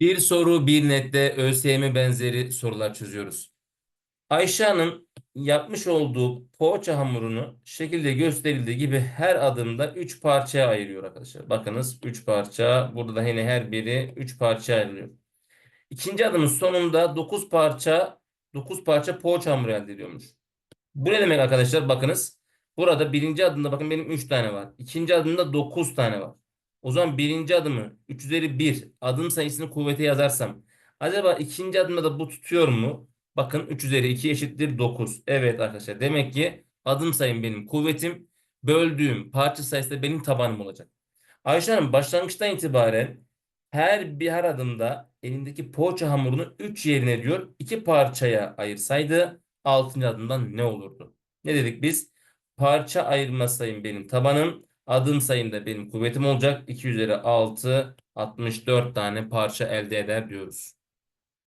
Bir soru bir nette ÖSYM benzeri sorular çözüyoruz. Ayşe Hanım yapmış olduğu poğaça hamurunu şekilde gösterildiği gibi her adımda 3 parçaya ayırıyor arkadaşlar. Bakınız 3 parça. Burada da yine her biri 3 parçaya ayrılıyor. İkinci adımın sonunda 9 parça 9 parça poğaça hamuru elde ediyormuş. Bu ne demek arkadaşlar? Bakınız. Burada birinci adımda bakın benim 3 tane var. İkinci adımda 9 tane var. O zaman birinci adımı 3 üzeri 1 adım sayısını kuvvete yazarsam acaba ikinci adımda da bu tutuyor mu? Bakın 3 üzeri 2 eşittir 9. Evet arkadaşlar demek ki adım sayım benim kuvvetim böldüğüm parça sayısı da benim tabanım olacak. Ayşe Hanım başlangıçtan itibaren her bir her adımda elindeki poğaça hamurunu 3 yerine diyor 2 parçaya ayırsaydı 6. adımdan ne olurdu? Ne dedik biz? Parça ayırma sayım benim tabanım. Adım sayım da benim kuvvetim olacak. 2 üzeri 6 64 tane parça elde eder diyoruz.